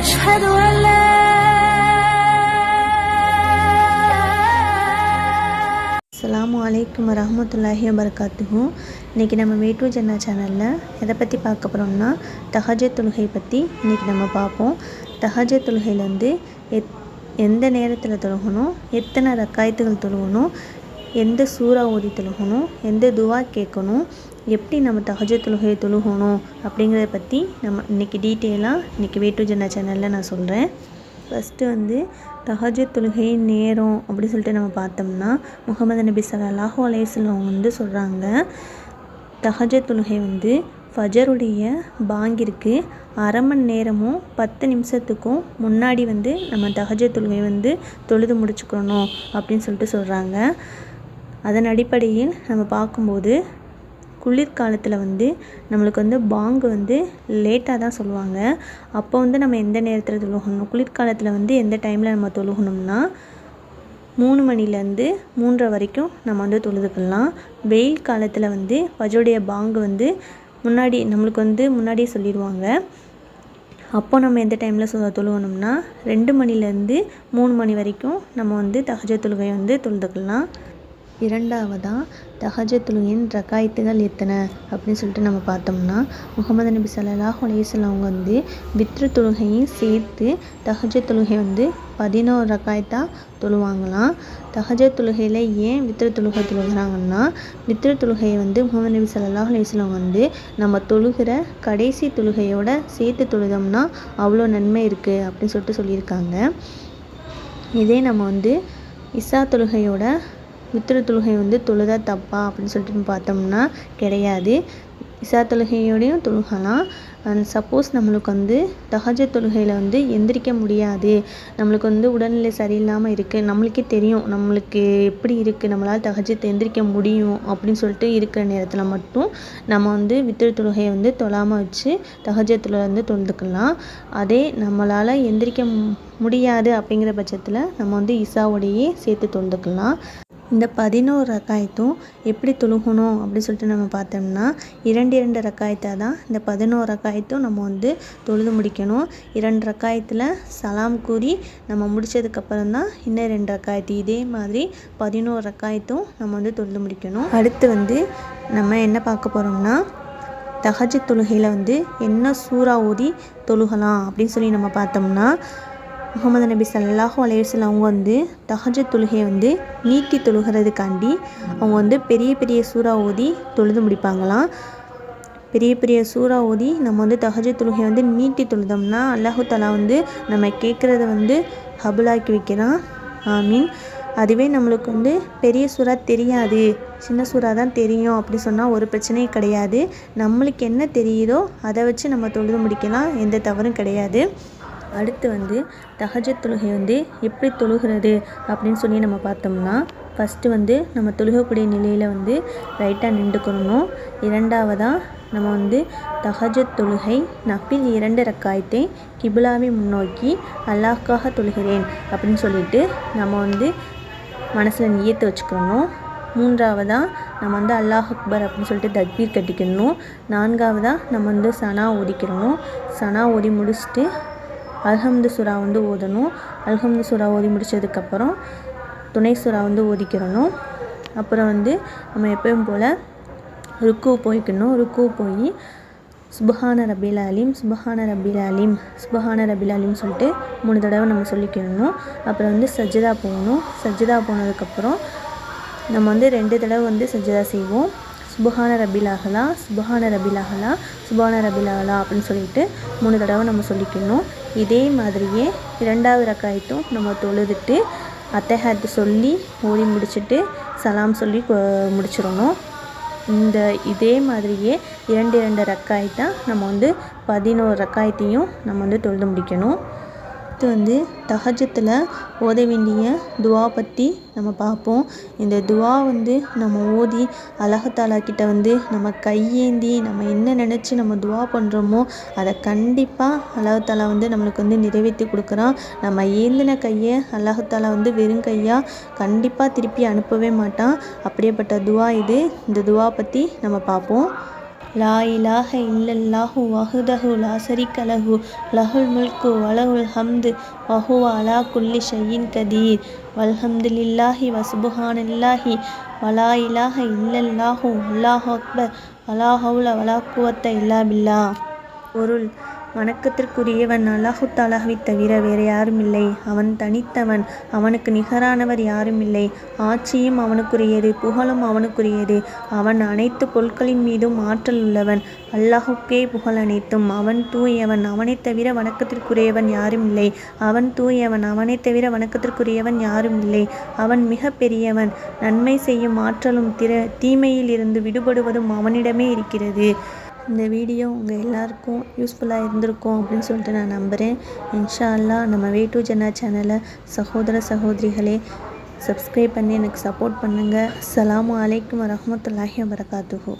أشهد أن لا அஸ்ஸலாமு அலைக்கும் வரஹ்மத்துல்லாஹி வபரகாத்துஹு இன்றைக்கி நம்ம மேட்டு ஜன்னா சேனலில் எதை பற்றி பார்க்க போகிறோம்னா தஹஜ தொழுகை பற்றி இன்றைக்கி நம்ம பார்ப்போம் தஹஜ தொழுகையில் வந்து எத் எந்த நேரத்தில் தொழுகணும் எத்தனை ரக்காயத்துகள் தொழுகணும் எந்த சூறா ஓதி தொழுகணும்? எந்த துவா கேட்கணும்? எப்படி நம்ம தகஜ தொழுகையை தொழுகணும்? அப்படிங்கிறத பற்றி நம்ம இன்றைக்கி டீட்டெயிலாக இன்றைக்கி வேட்டு ஜன்னா சேனலில் நான் சொல்கிறேன் ஃபஸ்ட்டு வந்து தஹஜத் தொழுகை நேரம் அப்படின்னு சொல்லிட்டு நம்ம பார்த்தோம்னா முகமது நபி ஸல்லல்லாஹு அலைஹி அவங்க வந்து சொல்கிறாங்க தஹஜத் தொழுகை வந்து ஃபஜருடைய பாங்கிற்கு அரை மணி நேரமும் பத்து நிமிஷத்துக்கும் முன்னாடி வந்து நம்ம தஹஜத் தொழுகை வந்து தொழுது முடிச்சுக்கணும் அப்படின்னு சொல்லிட்டு சொல்கிறாங்க அதன் அடிப்படையில் நம்ம பார்க்கும்போது குளிர்காலத்தில் வந்து நம்மளுக்கு வந்து பாங்கு வந்து லேட்டாக தான் சொல்லுவாங்க. அப்போ வந்து நம்ம எந்த நேரத்தில் தொழுகணும்? குளிர்காலத்தில் வந்து எந்த டைமில் நம்ம தொழுகணும்னா மூணு மணிலேருந்து மூன்றரை வரைக்கும் நம்ம வந்து தொழுதுக்கலாம். வெயில் காலத்தில் வந்து ஃபஜருடைய பாங்கு வந்து முன்னாடி நம்மளுக்கு வந்து முன்னாடியே சொல்லிடுவாங்க. அப்போ நம்ம எந்த டைமில் சொ தொழுகணும்னா ரெண்டு மணிலேருந்து மூணு மணி வரைக்கும் நம்ம வந்து தகஜ தொழுகையை வந்து தொழுதுக்கலாம். இரண்டாவதாக தஹஜத்துலுயின் தொழுகையின் ரக்காயத்துகள் எத்தனை? அப்படின்னு சொல்லிட்டு நம்ம பார்த்தோம்னா முகமது நபி சல்லாஹ் அலைஹி அவங்க வந்து வித்ரு தொழுகையும் சேர்த்து தஹஜ தொழுகை வந்து பதினோரு ரக்காயத்தாக தொழுவாங்களாம். தஹஜ தொழுகையில் ஏன் வித்ரு தொழுகை தொழுகிறாங்கன்னா வித்ரு தொழுகையை வந்து முகமது நபி சல்லாஹ் அலைஹி வந்து நம்ம தொழுகிற கடைசி தொழுகையோட சேர்த்து தொழுதோம்னா அவ்வளோ நன்மை இருக்குது அப்படின்னு சொல்லிட்டு சொல்லியிருக்காங்க. இதே நம்ம வந்து இசா தொழுகையோட வித்திரு தொழுகை வந்து தொழுதா தப்பா அப்படின்னு சொல்லிட்டு பார்த்தோம்னா கிடையாது. இசா தொழுகையோடையும் தொழுகலாம். அண்ட் சப்போஸ் நம்மளுக்கு வந்து தகஜ தொழுகையில் வந்து எந்திரிக்க முடியாது. நம்மளுக்கு வந்து உடல்நிலை சரியில்லாமல் இருக்குது நம்மளுக்கே தெரியும். நம்மளுக்கு எப்படி இருக்குது நம்மளால் தகஜத்தை எந்திரிக்க முடியும் அப்படின்னு சொல்லிட்டு இருக்கிற நேரத்தில் மட்டும் நம்ம வந்து வித்திரு தொழுகையை வந்து தொழாமல் வச்சு தகஜத்தில் வந்து தொழுதுக்கலாம். அதே நம்மளால் எந்திரிக்க முடியாது அப்படிங்கிற பட்சத்தில் நம்ம வந்து இசாவோடையே சேர்த்து தொழுதுக்கலாம். இந்த பதினோரு ரக்காயத்தும் எப்படி தொழுகணும் அப்படின்னு சொல்லிட்டு நம்ம பார்த்தோம்னா இரண்டு இரண்டு ரக்காயத்தை தான் இந்த பதினோரு ரக்காயத்தும் நம்ம வந்து தொழுது முடிக்கணும். இரண்டு ரக்காயத்தில் சலாம் கூறி நம்ம முடித்ததுக்கப்புறம் தான் இன்னும் ரெண்டு ரக்காயத்து இதே மாதிரி பதினோரு ரக்காயத்தும் நம்ம வந்து தொழுது முடிக்கணும். அடுத்து வந்து நம்ம என்ன பார்க்க போகிறோம்னா தகஜ தொழுகையில் வந்து என்ன சூறா ஓதி தொழுகலாம் அப்படின்னு சொல்லி நம்ம பார்த்தோம்னா முகமது நபி சல்லாஹு அலைஹி அவங்க வந்து தஹஜ் தொழுகையை வந்து நீட்டி தொழுகிறதுக்காண்டி அவங்க வந்து பெரிய பெரிய சூறா ஓதி தொழுது முடிப்பாங்களாம். பெரிய பெரிய சூறா ஓதி நம்ம வந்து தஹஜ் தொழுகையை வந்து நீட்டி தொழுதோம்னா அல்லாஹு தலா வந்து நம்ம கேட்குறத வந்து ஹபுலாக்கி வைக்கிறான். ஆமீன். அதுவே நம்மளுக்கு வந்து பெரிய சூறா தெரியாது. சின்ன சூறா தான் தெரியும் அப்படி சொன்னால் ஒரு பிரச்சனையும் கிடையாது. நம்மளுக்கு என்ன தெரியுதோ அதை வச்சு நம்ம தொழுது முடிக்கலாம். எந்த தவறும் கிடையாது. அடுத்து வந்து தஹஜத் தொழுகை வந்து எப்படி தொழுகிறது அப்படின்னு சொல்லி நம்ம பார்த்தோம்னா ஃபஸ்ட்டு வந்து நம்ம தொழுகக்கூடிய நிலையில் வந்து ரைட்டாக நின்றுக்கணும் இரண்டாவதாக நம்ம வந்து தஹஜத் தொழுகை நப்பில் இரண்டு ரக்காயத்தை கிபிலாவை முன்னோக்கி அல்லாஹ்க்காக தொழுகிறேன் அப்படின்னு சொல்லிட்டு நம்ம வந்து மனசில் நியத்து வச்சுக்கணும். மூன்றாவதாக நம்ம வந்து அல்லாஹ் அக்பர் அப்படின்னு சொல்லிட்டு தக்பீர் கட்டிக்கணும். நான்காவதாக நம்ம வந்து சனா ஓதிக்கிறணும் சனா ஓதி முடிச்சுட்டு அல்ஹம்து சுறா வந்து ஓதணும். அல்ஹம்து சுறா ஓதி முடித்ததுக்கப்புறம் துணை சுறா வந்து ஓதிக்கிறணும். அப்புறம் வந்து நம்ம எப்பயும் போல் ருக்கு போய்க்கணும். ருக்கு போய் சுபஹான ரபில் அலீம் சுபஹான ரபில் அலீம் சுபஹான ரபில் அலீம் சொல்லிட்டு மூணு தடவை நம்ம சொல்லிக்கணும் அப்புறம் வந்து சஜ்ஜதா போகணும். சஜ்ஜதா போனதுக்கப்புறம் நம்ம வந்து ரெண்டு தடவை வந்து சஜ்ஜதா செய்வோம். சுபஹான ரபில் அகலா சுபஹான ரபில் சுபஹான ரபில் அப்படின்னு சொல்லிட்டு மூணு தடவை நம்ம சொல்லிக்கணும். இதே மாதிரியே இரண்டாவது ரக்காயத்தும் நம்ம தொழுதுட்டு அத்தஹாத்து சொல்லி ஓடி முடிச்சுட்டு சலாம் சொல்லி முடிச்சிடணும். இந்த இதே மாதிரியே இரண்டு இரண்டு ரக்காயத்தா நம்ம வந்து பதினோரு ரக்காயத்தையும் நம்ம வந்து தொழுது முடிக்கணும். அடுத்து வந்து தஹஜத்தில் ஓத வேண்டிய துவா பற்றி நம்ம பார்ப்போம். இந்த துவா வந்து நம்ம ஓதி அல்லாஹாலா கிட்ட வந்து நம்ம கையேந்தி நம்ம என்ன நினச்சி நம்ம துவா பண்ணுறோமோ அதை கண்டிப்பாக அல்லாஹாலா வந்து நம்மளுக்கு வந்து நிறைவேற்றி கொடுக்குறான். நம்ம ஏந்தின கையை அல்லாஹாலா வந்து வெறும் கையாக கண்டிப்பாக திருப்பி அனுப்பவே மாட்டான். அப்படியேப்பட்ட துவா இது. இந்த துவா பற்றி நம்ம பார்ப்போம். லா இலாஹ இல்லல்லாஹு வஹுதஹு லா ஷரீக லஹு. லஹுல் முல்கு வலஹுல் ஹம்து வஹுவ அலா குல்லி ஷையின் கதீர். வல்ஹம்துலில்லாஹி வசுபுஹானில்லாஹி வலா இலாஹ இல்லல்லாஹு வல்லாஹு அக்பர். வலா ஹவுல வலா குவத்த இல்லா பில்லா. பொருள். வணக்கத்திற்குரியவன். அல்லாஹு தாலாஹை தவிர வேறு யாருமில்லை. அவன் தனித்தவன். அவனுக்கு நிகரானவர் யாருமில்லை. ஆட்சியும் அவனுக்குரியது புகழும் அவனுக்குரியது. அவன் அனைத்து பொருட்களின் மீதும் ஆற்றல் உள்ளவன். அல்லாஹுக்கே புகழ் அனைத்தும். அவன் தூயவன். அவனைத் தவிர வணக்கத்திற்குரியவன் யாருமில்லை. அவன் தூயவன். அவனை தவிர வணக்கத்திற்குரியவன் யாருமில்லை. அவன் மிக பெரியவன் நன்மை செய்யும் ஆற்றலும் திற தீமையில் இருந்து விடுபடுவதும் அவனிடமே இருக்கிறது. இந்த வீடியோ உங்கள் எல்லாருக்கும் யூஸ்ஃபுல்லாக இருந்திருக்கும் அப்படின்னு சொல்லிட்டு நான் நம்புகிறேன் இன்ஷா அல்லாஹ் நம்ம வே டு ஜனா சேனலை சகோதர சகோதரிகளே சப்ஸ்கிரைப் பண்ணி எனக்கு சப்போர்ட் பண்ணுங்கள் அஸ்ஸலாமு அலைக்கும் வரஹ்மத்துல்லாஹி வபரகாத்துஹு.